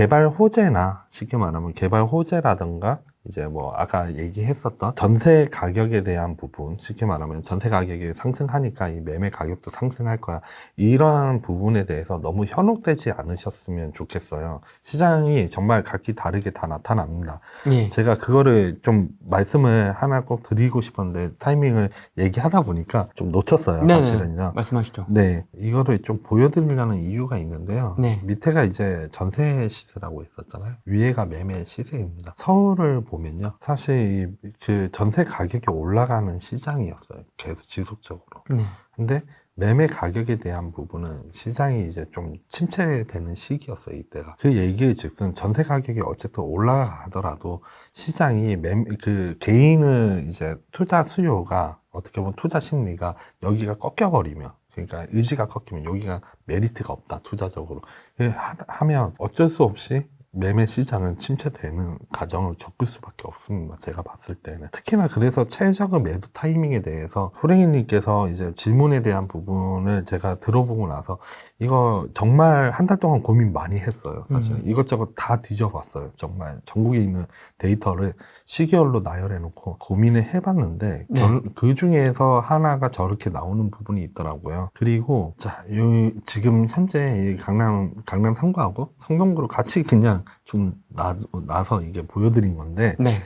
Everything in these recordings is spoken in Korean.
개발 호재나 쉽게 말하면 개발 호재라든가 이제 뭐 아까 얘기했었던 전세 가격에 대한 부분 쉽게 말하면 전세 가격이 상승하니까 이 매매 가격도 상승할 거야 이러한 부분에 대해서 너무 현혹되지 않으셨으면 좋겠어요 시장이 정말 각기 다르게 다 나타납니다 예. 제가 그거를 좀 말씀을 하나 꼭 드리고 싶었는데 타이밍을 얘기하다 보니까 좀 놓쳤어요 네네. 사실은요 말씀하시죠. 네, 이거를 좀 보여드리려는 이유가 있는데요. 네. 밑에가 이제 전세 시세라고 있었잖아요. 위에가 매매 시세입니다. 서울을 보면요. 사실 이- 그 전세 가격이 올라가는 시장이었어요. 계속 지속적으로. 네. 근데 매매 가격에 대한 부분은 시장이 이제 좀 침체되는 시기였어요, 이때가. 그 얘기 즉슨 전세 가격이 어쨌든 올라가더라도 시장이 매, 그 개인의 이제 투자 수요가 어떻게 보면 투자 심리가 여기가 꺾여버리면 그러니까 의지가 꺾이면 여기가 메리트가 없다, 투자적으로. 그 하- 하면 어쩔 수 없이 매매 시장은 침체되는 과정을 겪을 수밖에 없습니다. 제가 봤을 때는. 특히나 그래서 최적의 매도 타이밍에 대해서 호랭이님께서 이제 질문에 대한 부분을 제가 들어보고 나서 이거 정말 한 달 동안 고민 많이 했어요. 사실 음. 이것저것 다 뒤져봤어요. 정말 전국에 있는 데이터를 시계열로 나열해놓고 고민을 해봤는데 네. 결- 그 중에서 하나가 저렇게 나오는 부분이 있더라고요. 그리고 자, 요 지금 현재 이 강남 강남 상구하고 성동구로 같이 그냥 좀 나, 나서 이게 보여드린 건데 네.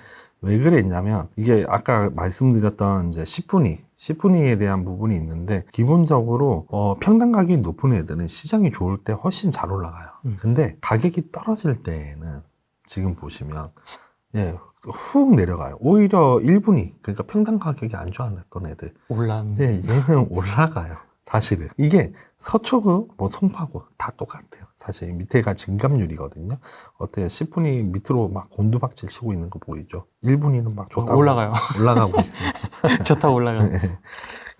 왜 그랬냐면 이게 아까 말씀드렸던 이제 10분위 10분위에 대한 부분이 있는데 기본적으로 어, 평당 가격이 높은 애들은 시장이 좋을 때 훨씬 잘 올라가요. 음. 근데 가격이 떨어질 때에는 지금 보시면 예, 훅 내려가요. 오히려 1분위 그러니까 평당 가격이 안 좋았던 애들 올라는. 네, 얘는 올라가요. 사실은. 이게 서초구, 뭐 송파구 다 똑같아요. 사실 밑에가 증감률이거든요. 어때요? 10분이 밑으로 막 곤두박질 치고 있는 거 보이죠? 1분이는 막 좋다고 올라가요. 올라가고 있어요. 좋다 올라가. 네.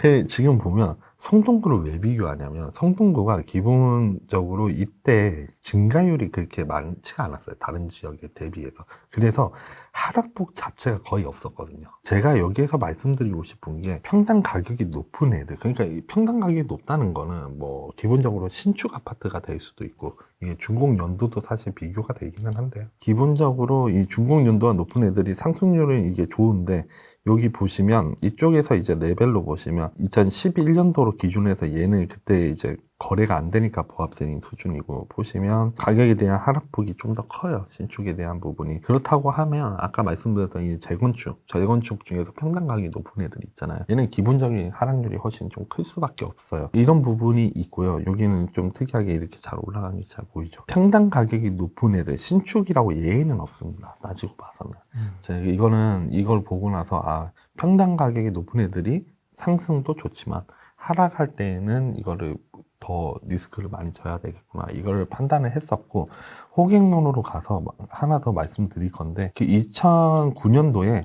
그 지금 보면 성동구를 왜 비교하냐면 성동구가 기본적으로 이때 증가율이 그렇게 많지가 않았어요. 다른 지역에 대비해서. 그래서 하락폭 자체가 거의 없었거든요. 제가 여기에서 말씀드리고 싶은 게 평당 가격이 높은 애들. 그러니까 이 평당 가격이 높다는 거는 뭐 기본적으로 신축 아파트가 될 수도 있고 이게 준공 연도도 사실 비교가 되기는 한데요. 기본적으로 이 준공 연도가 높은 애들이 상승률은 이게 좋은데 여기 보시면 이쪽에서 이제 레벨로 보시면 2011년도로 기준해서 얘는 그때 이제 거래가 안 되니까 보합세인 수준이고 보시면 가격에 대한 하락폭이 좀 더 커요. 신축에 대한 부분이. 그렇다고 하면 아까 말씀드렸던 이 재건축 재건축 중에서 평당 가격이 높은 애들 있잖아요. 얘는 기본적인 하락률이 훨씬 좀 클 수밖에 없어요. 이런 부분이 있고요. 여기는 좀 특이하게 이렇게 잘 올라가는 게 잘 보이죠. 평당 가격이 높은 애들 신축이라고 예외는 없습니다. 따지고 봐서는. 음. 제가 이거는 이걸 보고 나서 아 평당 가격이 높은 애들이 상승도 좋지만 하락할 때에는 이거를 더 리스크를 많이 져야 되겠구나. 이걸 판단을 했었고 호갱론으로 가서 하나 더 말씀드릴 건데 그 2009년도에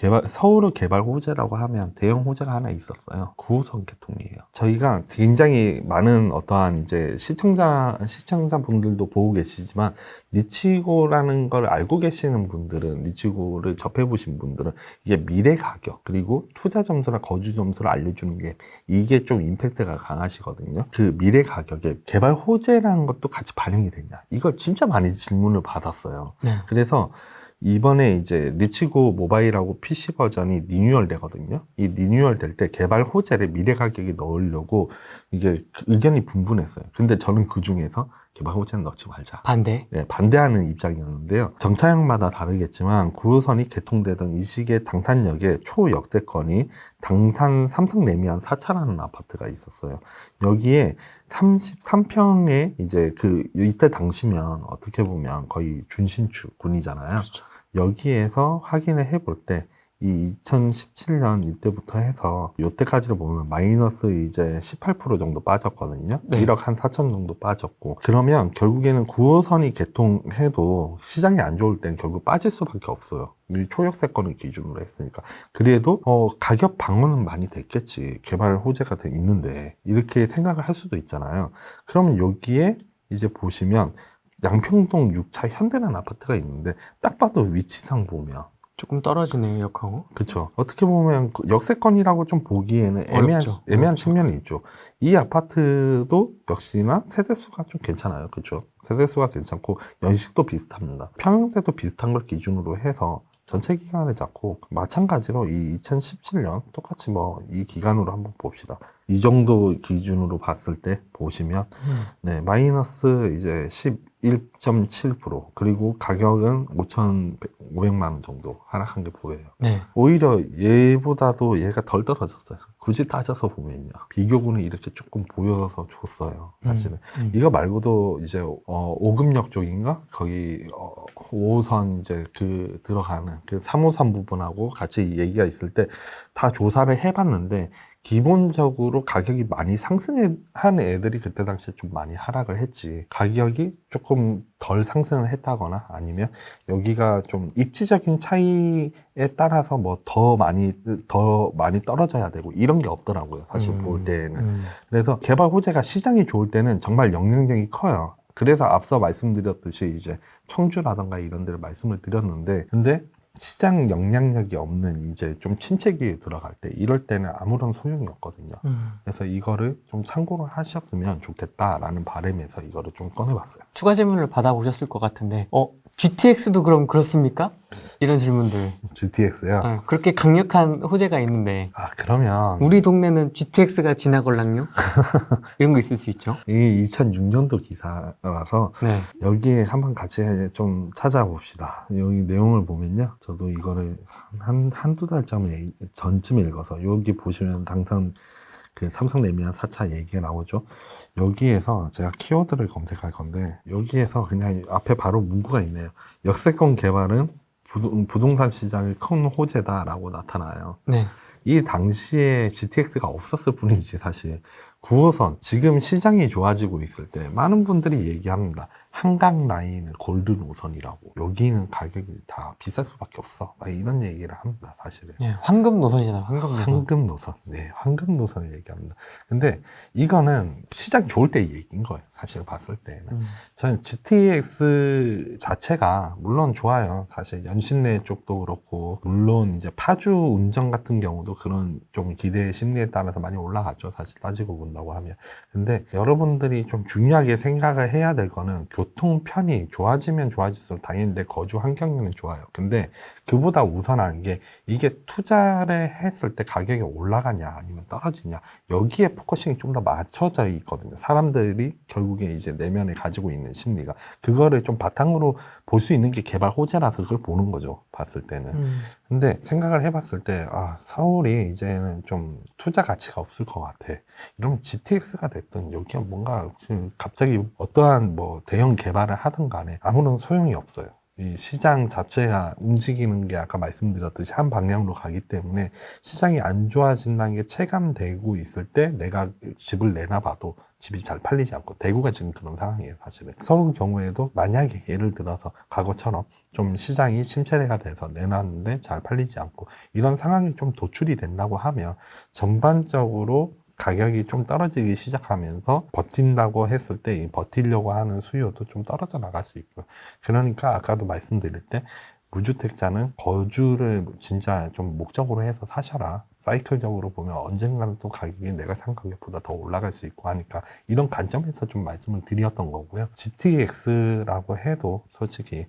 개발, 서울의 개발 호재라고 하면 대형 호재가 하나 있었어요. 9호선 개통이에요. 저희가 굉장히 많은 어떠한 이제 시청자, 시청자분들도 보고 계시지만, 니치고라는 걸 알고 계시는 분들은, 니치고를 접해보신 분들은, 이게 미래 가격, 그리고 투자 점수나 거주 점수를 알려주는 게, 이게 좀 임팩트가 강하시거든요. 그 미래 가격에 개발 호재라는 것도 같이 반영이 되냐. 이걸 진짜 많이 질문을 받았어요. 네. 그래서 이번에 이제 리치고 모바일하고 PC 버전이 리뉴얼 되거든요. 이 리뉴얼 될 때 개발 호재를 미래 가격에 넣으려고 이게 그 의견이 분분했어요. 근데 저는 그 중에서 개발 호재는 넣지 말자. 반대. 네, 반대하는 입장이었는데요. 정차형마다 다르겠지만 9호선이 개통되던 이 시기에 당산역에 초역세권이 당산 삼성 레미안 사차라는 아파트가 있었어요. 여기에 33평에 이제 그 이때 당시면 어떻게 보면 거의 준신축 군이잖아요. 그렇죠. 여기에서 확인을 해볼 때 이 2017년 이때부터 해서 요때까지를 보면 마이너스 이제 18% 정도 빠졌거든요. 네. 1억 한 4천 정도 빠졌고 그러면 결국에는 9호선이 개통해도 시장이 안 좋을 땐 결국 빠질 수밖에 없어요. 이 초역세권을 기준으로 했으니까 그래도 어, 가격 방어는 많이 됐겠지 개발 호재가 돼 있는데 이렇게 생각을 할 수도 있잖아요. 그러면 여기에 이제 보시면 양평동 6차 현대라는 아파트가 있는데 딱 봐도 위치상 보면 조금 떨어지네요, 역하고. 그쵸. 어떻게 보면 그 역세권이라고 좀 보기에는 애매한, 어렵죠. 애매한. 측면이 있죠. 이 아파트도 역시나 세대수가 좀 괜찮아요. 그쵸. 세대수가 괜찮고, 연식도 비슷합니다. 평형대도 비슷한 걸 기준으로 해서 전체 기간을 잡고, 마찬가지로 이 2017년, 똑같이 뭐 이 기간으로 한번 봅시다. 이 정도 기준으로 봤을 때 보시면, 네, 마이너스 이제 11.7% 그리고 가격은 5,500만 원 정도 하락한 게 보여요. 네. 오히려 얘보다도 얘가 덜 떨어졌어요. 굳이 따져서 보면요. 비교군은 이렇게 조금 보여서 줬어요. 사실은. 음. 이거 말고도 이제 어, 오금역 쪽인가 거기 어, 5호선 이제 그 들어가는 그 3호선 부분하고 같이 얘기가 있을 때 다 조사를 해봤는데 기본적으로 가격이 많이 상승한 애들이 그때 당시에 좀 많이 하락을 했지 가격이 조금 덜 상승을 했다거나 아니면 여기가 좀 입지적인 차이에 따라서 뭐 더 많이 더 많이 떨어져야 되고 이런 게 없더라고요 사실 음. 볼 때에는 음. 그래서 개발 호재가 시장이 좋을 때는 정말 영향력이 커요. 그래서 앞서 말씀드렸듯이 이제 청주라던가 이런 데를 말씀을 드렸는데, 근데 시장 영향력이 없는 이제 좀 침체기에 들어갈 때, 이럴 때는 아무런 소용이 없거든요. 음. 그래서 이거를 좀 참고를 하셨으면 좋겠다라는 바람에서 이거를 좀 꺼내봤어요. 추가 질문을 받아보셨을 것 같은데, 어, GTX도 그럼 그렇습니까? 이런 질문들. GTX요. 어, 그렇게 강력한 호재가 있는데, 아, 그러면 우리 동네는 GTX가 지나걸랑요? 이런 거 있을 수 있죠. 이 2006년도 기사라서 네. 여기에 한번 같이 좀 찾아봅시다. 여기 내용을 보면요. 저도 이거를 한, 한두 달쯤 전쯤에 읽어서 여기 보시면 당장 그 삼성 레미안 4차 얘기가 나오죠. 여기에서 제가 키워드를 검색할 건데 여기에서 그냥 앞에 바로 문구가 있네요. 역세권 개발은 부동- 부동산 시장의 큰 호재다라고 나타나요. 네. 이 당시에 GTX가 없었을 뿐이지 사실 9호선 지금 시장이 좋아지고 있을 때 많은 분들이 얘기합니다 한강 라인은 골든 5선이라고 여기는 가격이 다 비쌀 수밖에 없어 막 이런 얘기를 합니다 사실은 네. 황금 노선이잖아요, 황금 노선. 황금 노선 네 황금 노선을 얘기합니다 근데 이거는 시장 좋을 때 얘기인 거예요 사실 봤을 때는 음. 저는 GTX 자체가 물론 좋아요. 사실 연신내 쪽도 그렇고 물론 이제 파주 운전 같은 경우도 그런 좀 기대 심리에 따라서 많이 올라갔죠. 사실 따지고 본다고 하면. 근데 여러분들이 좀 중요하게 생각을 해야 될 거는 교통 편이 좋아지면 좋아질수록 당연히 내 거주 환경에는 좋아요. 근데 그보다 우선한 게 이게 투자를 했을 때 가격이 올라가냐 아니면 떨어지냐 여기에 포커싱이 좀 더 맞춰져 있거든요. 사람들이 결국에 이제 내면에 가지고 있는 심리가 그거를 좀 바탕으로 볼 수 있는 게 개발 호재라서 그걸 보는 거죠. 봤을 때는. 음. 근데 생각을 해봤을 때, 아, 서울이 이제는 좀 투자 가치가 없을 것 같아. 이러면 GTX가 됐든, 여기가 뭔가 지금 갑자기 어떠한 뭐 대형 개발을 하든 간에 아무런 소용이 없어요. 이 시장 자체가 움직이는 게 아까 말씀드렸듯이 한 방향으로 가기 때문에 시장이 안 좋아진다는 게 체감되고 있을 때 내가 집을 내놔봐도 집이 잘 팔리지 않고 대구가 지금 그런 상황이에요 사실은 서울 경우에도 만약에 예를 들어서 과거처럼 좀 시장이 침체가 돼서 내놨는데 잘 팔리지 않고 이런 상황이 좀 도출이 된다고 하면 전반적으로 가격이 좀 떨어지기 시작하면서 버틴다고 했을 때이 버티려고 하는 수요도 좀 떨어져 나갈 수 있고 그러니까 아까도 말씀드릴 때 무주택자는 거주를 진짜 좀 목적으로 해서 사셔라. 사이클적으로 보면 언젠가는 또 가격이 내가 산 가격보다 더 올라갈 수 있고 하니까 이런 관점에서 좀 말씀을 드렸던 거고요. GTX라고 해도 솔직히 이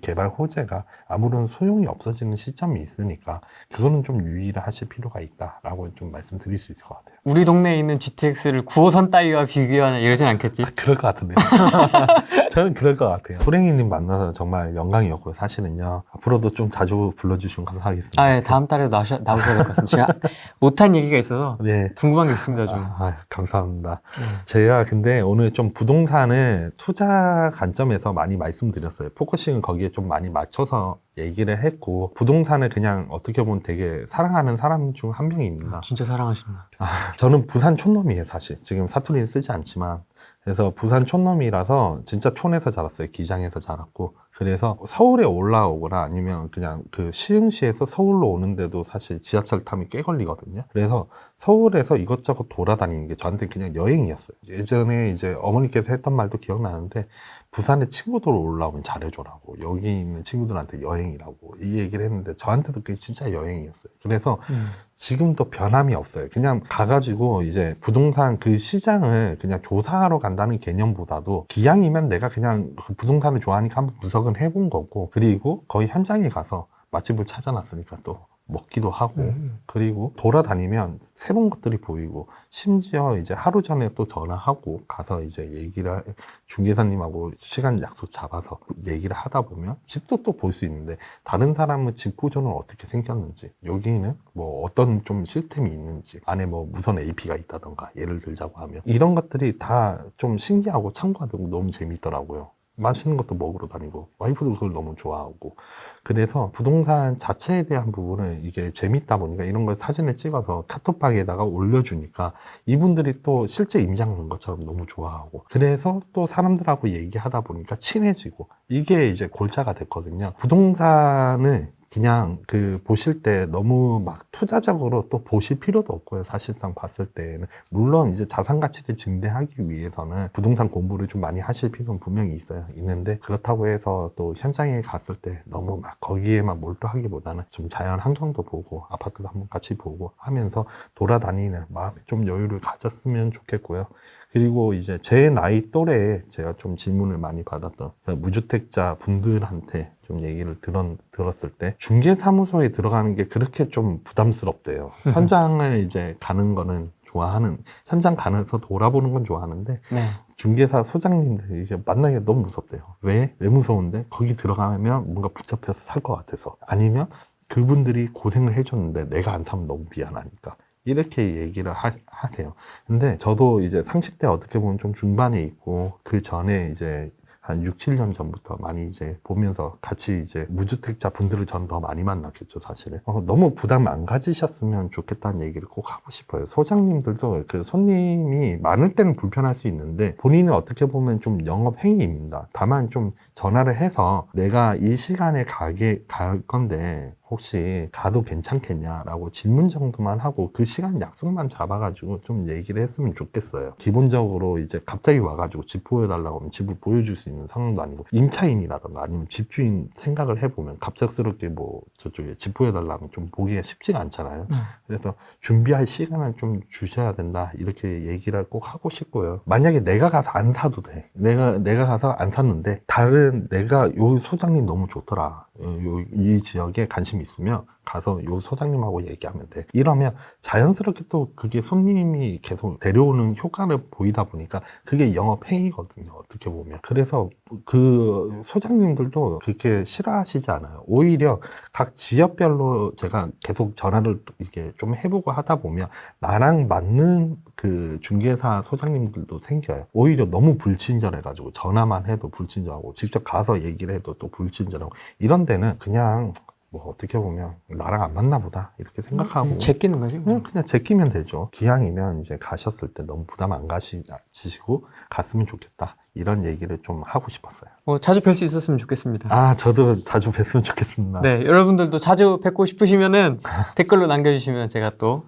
개발 호재가 아무런 소용이 없어지는 시점이 있으니까 그거는 좀 유의를 하실 필요가 있다라고 좀 말씀드릴 수 있을 것 같아요. 우리 동네에 있는 GTX를 9호선 따위와 비교하냐 이러진 않겠지? 아, 그럴 것 같은데요. 저는 그럴 것 같아요. 호랭이님 만나서 정말 영광이었고요. 사실은요. 앞으로도 좀 자주 불러주시면 감사하겠습니다. 아, 예, 다음 달에도 나오셔, 나오셔야 될 것 같습니다. 제가 못한 얘기가 있어서 네. 궁금한 게 있습니다, 좀. 아, 감사합니다. 네. 제가 근데 오늘 좀 부동산을 투자 관점에서 많이 말씀드렸어요. 포커싱을 거기 에 좀 많이 맞춰서 얘기를 했고, 부동산을 그냥 어떻게 보면 되게 사랑하는 사람 중 한 명입니다. 진짜 사랑하시는 것 같아요. 저는 부산 촌놈이에요, 사실. 지금 사투리는 쓰지 않지만. 그래서 부산 촌놈이라서 진짜 촌에서 자랐어요. 기장에서 자랐고. 그래서 서울에 올라오거나 아니면 그냥 그 시흥시에서 서울로 오는데도 사실 지하철 타면 꽤 걸리거든요. 그래서 서울에서 이것저것 돌아다니는 게 저한테 그냥 여행이었어요. 예전에 이제 어머니께서 했던 말도 기억나는데 부산에 친구들 올라오면 잘해줘라고 여기 있는 친구들한테 여행이라고 이 얘기를 했는데 저한테도 그게 진짜 여행이었어요. 그래서 음. 지금도 변함이 없어요. 그냥 가가지고 이제 부동산 그 시장을 그냥 조사하러 간다는 개념보다도 기왕이면 내가 그냥 그 부동산을 좋아하니까 한번 분석은 해본 거고 그리고 거의 현장에 가서 맛집을 찾아놨으니까 또 먹기도 하고 음. 그리고 돌아다니면 새로운 것들이 보이고 심지어 이제 하루 전에 또 전화하고 가서 이제 얘기를 하- 중개사님하고 시간 약속 잡아서 얘기를 하다 보면 집도 또 볼 수 있는데 다른 사람은 집 구조는 어떻게 생겼는지 여기는 뭐 어떤 좀 시스템이 있는지 안에 뭐 무선 AP가 있다던가 예를 들자고 하면 이런 것들이 다 좀 신기하고 참고하고 너무 재밌더라고요. 맛있는 것도 먹으러 다니고 와이프도 그걸 너무 좋아하고 그래서 부동산 자체에 대한 부분은 이게 재밌다 보니까 이런 걸 사진을 찍어서 카톡방에다가 올려주니까 이분들이 또 실제 임장 온 것처럼 너무 좋아하고 그래서 또 사람들하고 얘기하다 보니까 친해지고 이게 이제 골자가 됐거든요. 부동산을 그냥 그 보실 때 너무 막 투자적으로 또 보실 필요도 없고요. 사실상 봤을 때는 물론 이제 자산 가치를 증대하기 위해서는 부동산 공부를 좀 많이 하실 필요는 분명히 있어요. 있는데 그렇다고 해서 또 현장에 갔을 때 너무 막 거기에만 몰두하기보다는 좀 자연 환경도 보고 아파트도 한번 같이 보고 하면서 돌아다니는 마음에 좀 여유를 가졌으면 좋겠고요. 그리고 이제 제 나이 또래에 제가 좀 질문을 많이 받았던 그 무주택자 분들한테 좀 얘기를 들었, 들었을 때 중개사무소에 들어가는 게 그렇게 좀 부담스럽대요. 현장을 이제 가는 거는 좋아하는 현장 가면서 돌아보는 건 좋아하는데 네. 중개사 소장님들 이제 만나기가 너무 무섭대요. 왜? 왜 무서운데? 거기 들어가면 뭔가 붙잡혀서 살 것 같아서. 아니면 그분들이 고생을 해줬는데 내가 안 사면 너무 미안하니까. 이렇게 얘기를 하, 하세요. 근데 저도 이제 30대 어떻게 보면 좀 중반에 있고 그 전에 이제 한 6, 7년 전부터 많이 이제 보면서 같이 이제 무주택자 분들을 전 더 많이 만났겠죠, 사실은. 어, 너무 부담 안 가지셨으면 좋겠다는 얘기를 꼭 하고 싶어요. 소장님들도 그 손님이 많을 때는 불편할 수 있는데 본인은 어떻게 보면 좀 영업 행위입니다. 다만 좀 전화를 해서 내가 이 시간에 가게 갈 건데 혹시 가도 괜찮겠냐라고 질문 정도만 하고 그 시간 약속만 잡아가지고 좀 얘기를 했으면 좋겠어요. 기본적으로 이제 갑자기 와가지고 집 보여달라고 하면 집을 보여줄 수 있는 상황도 아니고 임차인이라던가 아니면 집주인 생각을 해보면 갑작스럽게 뭐 저쪽에 집 보여달라면 좀 보기가 쉽지가 않잖아요. 네. 그래서 준비할 시간을 좀 주셔야 된다 이렇게 얘기를 꼭 하고 싶고요. 만약에 내가 가서 안 사도 돼. 내가 내가 가서 안 샀는데 다른 내가 요 소장님 너무 좋더라. 어, 요, 이 지역에 관심 있으면 가서 요 소장님하고 얘기하면 돼. 이러면 자연스럽게 또 그게 손님이 계속 데려오는 효과를 보이다 보니까 그게 영업 행위거든요. 어떻게 보면. 그래서 그 소장님들도 그렇게 싫어하시지 않아요. 오히려 각 지역별로 제가 계속 전화를 이렇게 좀 해보고 하다 보면 나랑 맞는 그 중개사 소장님들도 생겨요. 오히려 너무 불친절해가지고 전화만 해도 불친절하고 직접 가서 얘기를 해도 또 불친절하고 이런 데는 그냥 뭐 어떻게 보면 나랑 안 맞나 보다 이렇게 생각하고 음, 제끼는 거지. 그냥, 그냥 제끼면 되죠. 기왕이면 이제 가셨을 때 너무 부담 안 가시고 갔으면 좋겠다. 이런 얘기를 좀 하고 싶었어요. 뭐 자주 뵐 수 있었으면 좋겠습니다. 아, 저도 자주 뵀으면 좋겠습니다. 네, 여러분들도 자주 뵙고 싶으시면은 댓글로 남겨주시면 제가 또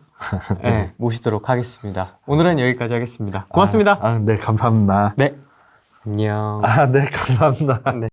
네, 모시도록 하겠습니다. 오늘은 여기까지 하겠습니다. 고맙습니다. 아, 아, 네, 감사합니다. 네, 안녕. 아, 네, 감사합니다.